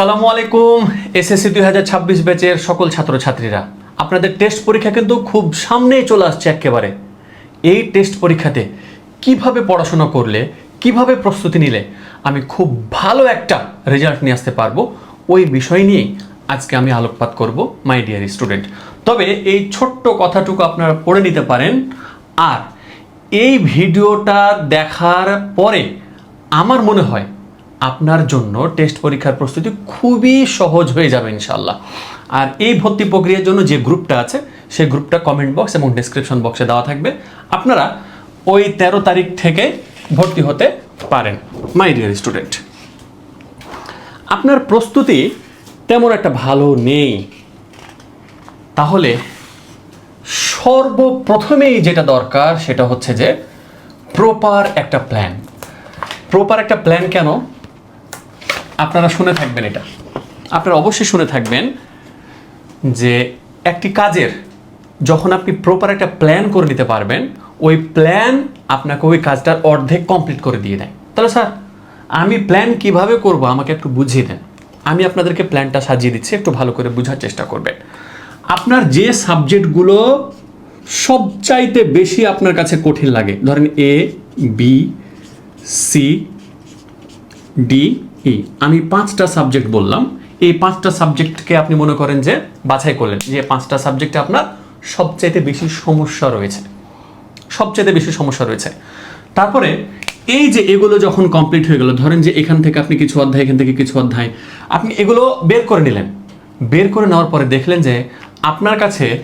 আসসালামু আলাইকুম, এসএসসি দুই হাজার ছাব্বিশ ব্যাচের সকল ছাত্রছাত্রীরা। আপনাদের টেস্ট পরীক্ষা কিন্তু খুব সামনেই চলে আসছে একেবারে। এই টেস্ট পরীক্ষাতে কীভাবে পড়াশোনা করলে, কীভাবে প্রস্তুতি নিলে, আমি খুব ভালো একটা রেজাল্ট নিয়ে আসতে পারব। ওই বিষয় নিয়েই আজকে আমি আলোকপাত করব মাই ডিয়ার স্টুডেন্ট তবে এই ছোট্ট কথাটুকু আপনারা পড়ে নিতে পারেন। আর এই ভিডিওটা দেখার পরে আমার মনে হয় আপনার জন্য টেস্ট পরীক্ষার প্রস্তুতি খুবই সহজ হয়ে যাবে ইনশাল্লাহ আর এই ভর্তি প্রক্রিয়ার জন্য যে গ্রুপটা আছে সেই গ্রুপটা কমেন্ট বক্স এবং ডেসক্রিপশন বক্সে দেওয়া থাকবে। আপনারা ওই তেরো তারিখ থেকে ভর্তি হতে পারেন মাই ডিয়ার স্টুডেন্ট আপনার প্রস্তুতি তেমন একটা ভালো নেই। তাহলে সর্বপ্রথমেই যেটা দরকার সেটা হচ্ছে যে প্রপার একটা প্ল্যান প্রপার একটা প্ল্যান কেন? আপনারা শুনে থাকবেন এটা। আপনারা অবশ্যই শুনে থাকবেন যে একটি কাজের যখন আপনি প্রপার একটা প্ল্যান করে নিতে পারবেন, ওই প্ল্যান আপনাকে ওই কাজটার অর্ধেক কমপ্লিট করে দিয়ে দেয়। তাহলে স্যার, আমি প্ল্যান কীভাবে করব আমাকে একটু বুঝিয়ে দেন। আমি আপনাদেরকে প্ল্যানটা সাজিয়ে দিচ্ছি, একটু ভালো করে বোঝার চেষ্টা করবেন। আপনার যে সাবজেক্টগুলো সবচাইতে বেশি আপনার কাছে কঠিন লাগে, ধরেন A B C D E আমি পাঁচটা সাবজেক্ট বললাম। এই পাঁচটা সাবজেক্টকে আপনি মনে করেন যে বাছাই করলেন। যে পাঁচটা সাবজেক্টে আপনার সবচাইতে বেশি সমস্যা রয়েছে। সবচাইতে বেশি সমস্যা রয়েছে। তারপরে এই যে এগুলো যখন কমপ্লিট হয়ে গেল, ধরেন যে এখান থেকে আপনি কিছু অধ্যায়, এখান থেকে কিছু অধ্যায়, আপনি এগুলো বের করে নিলেন। বের করে নেওয়ার পরে দেখলেন যে আপনার কাছে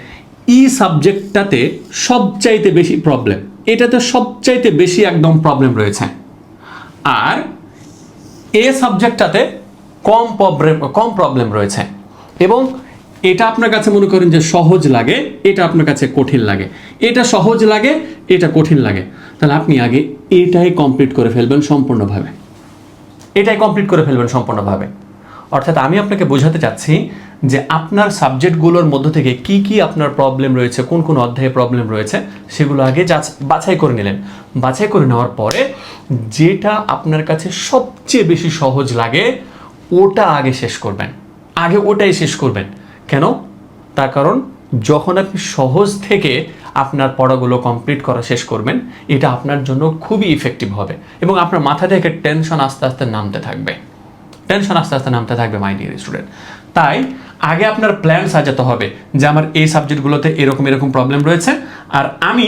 ই সাবজেক্টটাতে সবচাইতে বেশি প্রবলেম এটাতে সবচাইতে বেশি একদম প্রবলেম রয়েছে। আর এ সাবজেক্টটাতে কম প্রবলেম কম প্রবলেম রয়েছে। এবং এটা আপনার কাছে মনে করেন যে সহজ লাগে, এটা আপনার কাছে কঠিন লাগে। এটা সহজ লাগে, এটা কঠিন লাগে। তাহলে আপনি আগে এটাই কমপ্লিট করে ফেলবেন সম্পূর্ণভাবে। এটাই কমপ্লিট করে ফেলবেন সম্পূর্ণভাবে। অর্থাৎ আমি আপনাকে বোঝাতে চাচ্ছি যে আপনার সাবজেক্টগুলোর মধ্য থেকে কি কি আপনার প্রবলেম রয়েছে, কোন কোন অধ্যায়ে প্রবলেম রয়েছে, সেগুলো আগে বাছাই করে নিলেন। বাছাই করে নেওয়ার পরে যেটা আপনার কাছে সবচেয়ে বেশি সহজ লাগে, ওটা আগে শেষ করবেন। আগে ওটাই শেষ করবেন। কেন? তার কারণ যখন আপনি সহজ থেকে আপনার পড়াগুলো কমপ্লিট করা শেষ করবেন, এটা আপনার জন্য খুবই ইফেক্টিভ হবে এবং আপনার মাথা থেকে টেনশন আস্তে আস্তে নামতে থাকবে। টেনশন আস্তে আস্তে নামতে থাকবে মাই ডিয়ার স্টুডেন্ট তাই আগে আপনার প্ল্যান সাজাতে হবে যে আমার এই সাবজেক্টগুলোতে এরকম এরকম প্রবলেম রয়েছে, আর আমি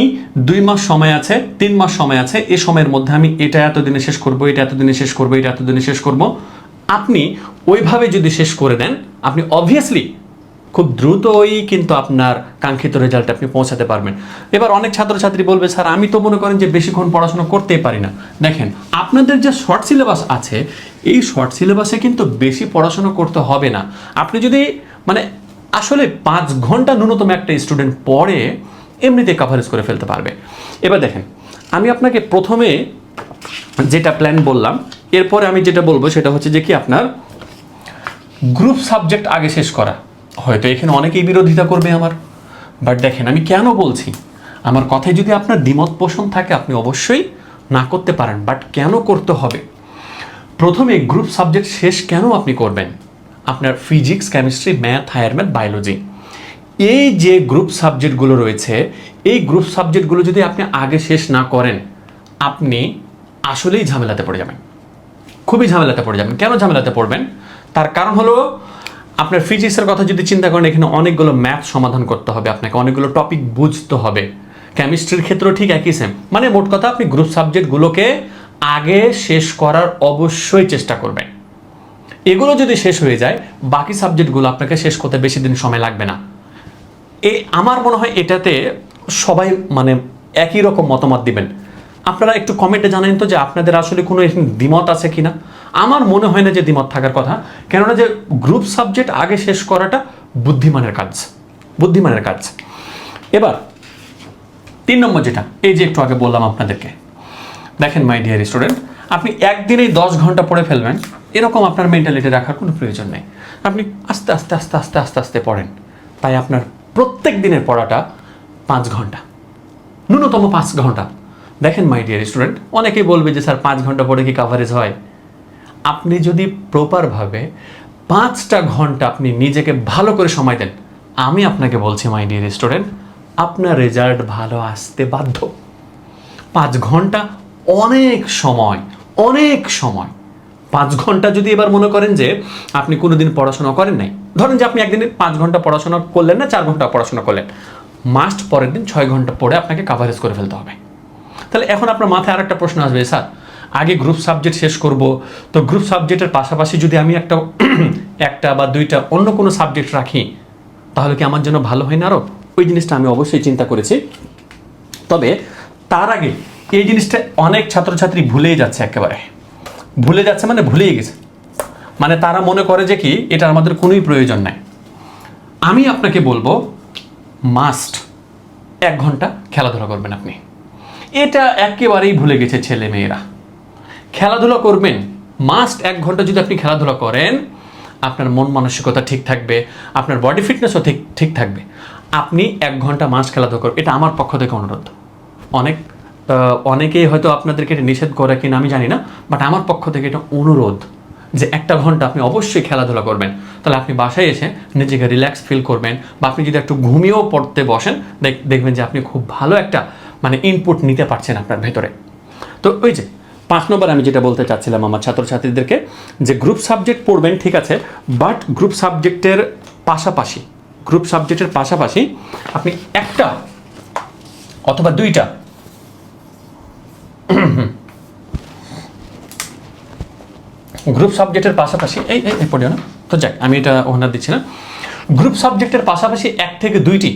দুই মাস সময় আছে, তিন মাস সময় আছে, এ সময়ের মধ্যে আমি এটা এতদিনে শেষ করব, এটা এতদিনে শেষ করব, এটা এতদিনে শেষ করব। আপনি ওইভাবে যদি শেষ করে দেন, আপনি অবভিয়াসলি খুব দ্রুতই কিন্তু আপনার কাঙ্ক্ষিত রেজাল্ট আপনি পৌঁছাতে পারবেন। এবার অনেক ছাত্রছাত্রী বলবে, স্যার, আমি তো মনে করেন যে বেশিক্ষণ পড়াশোনা করতেই পারি না। দেখেন, আপনাদের যে শর্ট সিলেবাস আছে, এই শর্ট সিলেবাসে কিন্তু বেশি পড়াশোনা করতে হবে না। আপনি যদি মানে আসলে পাঁচ ঘণ্টা ন্যূনতম একটা স্টুডেন্ট পড়ে এমনিতে কাভারেজ করে ফেলতে পারবে। এবার দেখেন, আমি আপনাকে প্রথমে যেটা প্ল্যান বললাম, এরপরে আমি যেটা বলব সেটা হচ্ছে যে কি আপনার গ্রুপ সাবজেক্ট আগে শেষ করা। হয়তো এখানে অনেকেই বিরোধিতা করবে আমার। বাট দেখেন, আমি কেন বলছি? আমার কথায় যদি আপনার দ্বিমত পোষণ থাকে, আপনি অবশ্যই না করতে পারেন। বাট কেন করতে হবে? প্রথমে গ্রুপ সাবজেক্ট শেষ কেন আপনি করবেন? আপনার physics chemistry math higher math biology এই যে গ্রুপ সাবজেক্টগুলো রয়েছে, এই গ্রুপ সাবজেক্টগুলো যদি আপনি আগে শেষ না করেন, আপনি আসলেই ঝামেলাতে পড়ে যাবেন। খুবই ঝামেলাতে পড়ে যাবেন। কেন ঝামেলাতে পড়বেন? তার কারণ হলো আপনার ফিজিক্সের কথা যদি চিন্তা করেন, এখানে অনেকগুলো ম্যাথ সমাধান করতে হবে আপনাকে, অনেকগুলো টপিক বুঝতে হবে। কেমিস্ট্রির ক্ষেত্রেও ঠিক একই সেম মানে মোট কথা, আপনি গ্রুপ সাবজেক্টগুলোকে আগে শেষ করার অবশ্যই চেষ্টা করবেন। এগুলো যদি শেষ হয়ে যায়, বাকি সাবজেক্টগুলো আপনাকে শেষ করতে বেশি দিন সময় লাগবে না। এ, আমার মনে হয় এটাতে সবাই মানে একই রকম মতামত দিবেন। আপনারা একটু কমেন্টে জানেন তো যে আপনাদের আসলে কোনো দ্বিমত আছে কিনা। আমার মনে হয় না যে দ্বিমত থাকার কথা, কেননা যে গ্রুপ সাবজেক্ট আগে শেষ করাটা বুদ্ধিমানের কাজ বুদ্ধিমানের কাজ। এবার, তিন নম্বর যেটা, এই যে একটু আগে বললাম আপনাদেরকে। দেখেন মাই ডিয়ার স্টুডেন্ট আপনি একদিনেই দশ ঘণ্টা পড়ে ফেলবেন, এরকম আপনার মেন্টালিটি রাখার কোনো প্রয়োজন নেই। আপনি আস্তে আস্তে আস্তে আস্তে আস্তে আস্তে পড়েন। তাই আপনার প্রত্যেক দিনের পড়াটা পাঁচ ঘণ্টা, ন্যূনতম পাঁচ ঘণ্টা। দেখেন মাই ডিয়ার স্টুডেন্ট অনেকেই বলবে যে, স্যার, পাঁচ ঘণ্টা পড়ে কি কাভারেজ হয়? আপনি যদি প্রপারভাবে পাঁচটা ঘণ্টা আপনি নিজেকে ভালো করে সময় দেন, আমি আপনাকে বলছি মাই ডিয়ার স্টুডেন্ট আপনার রেজাল্ট ভালো আসতে বাধ্য। পাঁচ ঘণ্টা অনেক সময় অনেক সময়। পাঁচ ঘণ্টা যদি এবার মনে করেন যে আপনি কোনোদিন পড়াশোনা করেন নাই, ধরেন যে আপনি একদিনে পাঁচ ঘণ্টা পড়াশোনা করলেন না, চার ঘণ্টা পড়াশোনা করলেন মাস্ট পরের দিন ছয় ঘণ্টা পড়ে আপনাকে কাভারেজ করে ফেলতে হবে। তাহলে এখন আপনার মাথায় আর একটা প্রশ্ন আসবে স্যার আগে গ্রুপ সাবজেক্ট শেষ করব। তো গ্রুপ সাবজেক্টের পাশাপাশি যদি আমি একটা একটা বা দুইটা অন্য কোনো সাবজেক্ট রাখি, তাহলে কি আমার জন্য ভালো হয় না আরও ওই জিনিসটা আমি অবশ্যই চিন্তা করেছি। তবে তার আগে এই জিনিসটা অনেক ছাত্রছাত্রী ভুলেই যাচ্ছে একেবারে। ভুলে যাচ্ছে মানে ভুলেই গেছে। মানে তারা মনে করে যে কি, এটা আমাদের কোনোই প্রয়োজন নাই। আমি আপনাকে বলব মাস্ট এক ঘণ্টা খেলাধুলা করবেন আপনি। এটা একেবারেই ভুলে গেছে ছেলে মেয়েরা খেলাধুলা করবেন। মাস্ট এক ঘণ্টা যদি আপনি খেলাধুলা করেন, আপনার মন মানসিকতা ঠিক থাকবে, আপনার বডি ফিটনেসও ঠিক ঠিক থাকবে। আপনি এক ঘণ্টা মাস্ট খেলাধুলা করবেন এটা আমার পক্ষ থেকে অনুরোধ। অনেক অনেকেই হয়তো আপনাদেরকে এটা নিষেধ করে কিনা আমি জানি না বাট আমার পক্ষ থেকে এটা অনুরোধ যে একটা ঘণ্টা আপনি অবশ্যই খেলাধুলা করবেন। তাহলে আপনি বাসায় এসে নিজেকে রিল্যাক্স ফিল করবেন, বা আপনি যদি একটু ঘুমিয়েও পড়তে বসেন, দেখ- দেখবেন যে আপনি খুব ভালো একটা মানে ইনপুট নিতে পারছেন আপনার ভেতরে। তো ওই যে পাঁচ নম্বর আমি যেটা বলতে চাচ্ছিলাম আমার ছাত্রছাত্রীদেরকে, যে গ্রুপ সাবজেক্ট পড়বেন, ঠিক আছে বাট গ্রুপ সাবজেক্টের পাশাপাশি গ্রুপ সাবজেক্টের পাশাপাশি আপনি একটা অথবা দুইটা গ্রুপ সাবজেক্টের পাশাপাশি, এই এই পড়িও না। তো যাক, আমি এটা ওনার দিচ্ছি না। গ্রুপ সাবজেক্টের পাশাপাশি এক থেকে দুইটি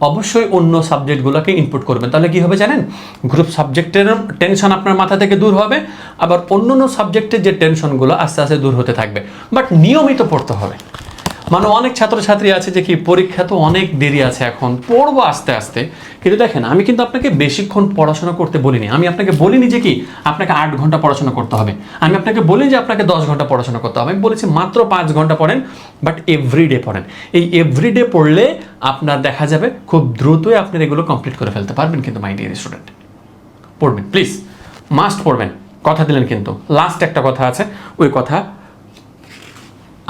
অবশ্যই অন্য সাবজেক্টগুলোকে ইনপুট করবেন। তাহলে কি হবে জানেন? গ্রুপ সাবজেক্টের টেনশন আপনার মাথা থেকে দূর হবে, আবার অন্য অন্য সাবজেক্টের যে টেনশনগুলো আস্তে আস্তে দূর হতে থাকবে। বাট নিয়মিত পড়তে হবে। মানে অনেক ছাত্রছাত্রী আছে যে কি পরীক্ষা তো অনেক দেরি আছে এখন, পড়ব আস্তে আস্তে। কিন্তু দেখেন, আমি কিন্তু আপনাকে বেশিক্ষণ পড়াশোনা করতে বলিনি। আমি আপনাকে বলিনি যে কি আপনাকে আট ঘণ্টা পড়াশোনা করতে হবে। আমি আপনাকে বলি যে আপনাকে দশ ঘণ্টা পড়াশোনা করতে হবে। আমি বলেছি মাত্র পাঁচ ঘণ্টা পড়েন বাট এভরিডে পড়েন। এই এভরিডে পড়লে আপনার দেখা যাবে খুব দ্রুতই আপনি এগুলো কমপ্লিট করে ফেলতে পারবেন কিন্তু মাই ডিয়ার স্টুডেন্ট পড়বেন প্লিজ মাস্ট পড়বেন। কথা দিলেন কিন্তু। লাস্ট একটা কথা আছে। ওই কথা,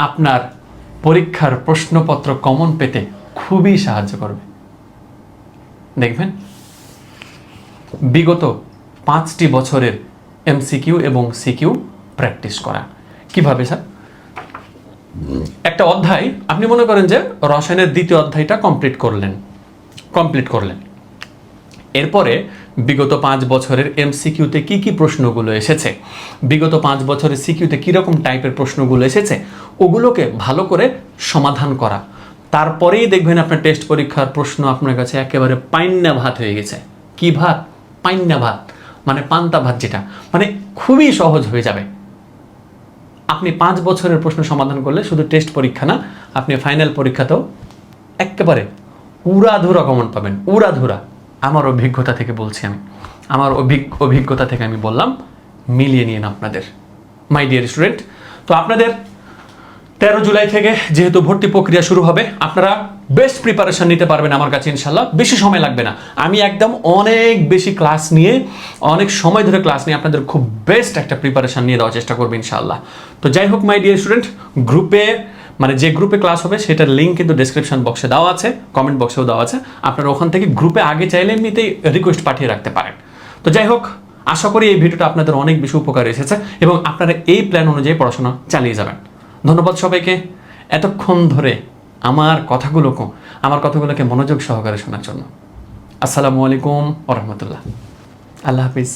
আপনার পরীক্ষার প্রশ্নপত্র কমন পেতে খুবই সাহায্য করবে। দেখবেন, বিগত পাঁচটি বছরের এমসিকিউ এবং সিকিউ প্র্যাকটিস করা। কীভাবে স্যার একটা অধ্যায়, আপনি মনে করেন যে রসায়নের দ্বিতীয় অধ্যায়টা কমপ্লিট করলেন। কমপ্লিট করলেন। এরপরে বিগত পাঁচ বছরের এমসিকিউতে কি কি প্রশ্নগুলো এসেছে? বিগত পাঁচ বছরের সিকিউতে কীরকম টাইপের প্রশ্নগুলো এসেছে? ওগুলোকে ভালো করে সমাধান করা। তারপরেই দেখবেন আপনার টেস্ট পরীক্ষার প্রশ্ন আপনার কাছে একেবারে পাইন্না ভাত হয়ে গেছে। কি ভাত? পাইন্না ভাত। মানে পান্তা ভাত যেটা। মানে খুবই সহজ হয়ে যাবে। আপনি পাঁচ বছরের প্রশ্ন সমাধান করলে শুধু টেস্ট পরীক্ষা না, আপনি ফাইনাল পরীক্ষাতেও একেবারে উড়াধুরা কমন পাবেন। উড়াধুরা। আমার অভিজ্ঞতা থেকে বলছি আমি। আমার অভিজ্ঞ, অভিজ্ঞতা থেকে আমি বললাম, মিলিয়ে নিন আপনাদের মাই ডিয়ার স্টুডেন্ট তো আপনাদের তেরো জুলাই থেকে যেহেতু ভর্তি প্রক্রিয়া শুরু হবে, আপনারা বেস্ট প্রিপারেশন নিতে পারবেন আমার কাছে ইনশাল্লাহ বেশি সময় লাগবে না। আমি একদম অনেক বেশি ক্লাস নিয়ে, অনেক সময় ধরে ক্লাস নিয়ে আপনাদের খুব বেস্ট একটা প্রিপারেশন নিয়ে দেওয়ার চেষ্টা করব ইনশাল্লাহ তো যাই হোক মাই ডিয়ার স্টুডেন্ট গ্রুপে মানে যে গ্রুপে ক্লাস হবে, সেটার লিঙ্ক কিন্তু ডিসক্রিপশন বক্সে দেওয়া আছে কমেন্ট বক্সেও দেওয়া আছে। আপনারা ওখান থেকে গ্রুপে আগে চাইলে এমনিতেই রিকোয়েস্ট পাঠিয়ে রাখতে পারেন। তো যাই হোক, আশা করি এই ভিডিওটা আপনাদের অনেক বেশি উপকার এসেছে এবং আপনারা এই প্ল্যান অনুযায়ী পড়াশোনা চালিয়ে যাবেন। ধন্যবাদ সবাইকে। এতক্ষণ ধরে আমার কথাগুলোকে আমার কথাগুলোকে মনোযোগ সহকারে শোনার জন্য। আসসালামু আলাইকুম ওরহমতুল্লাহ আল্লাহ হাফিজ।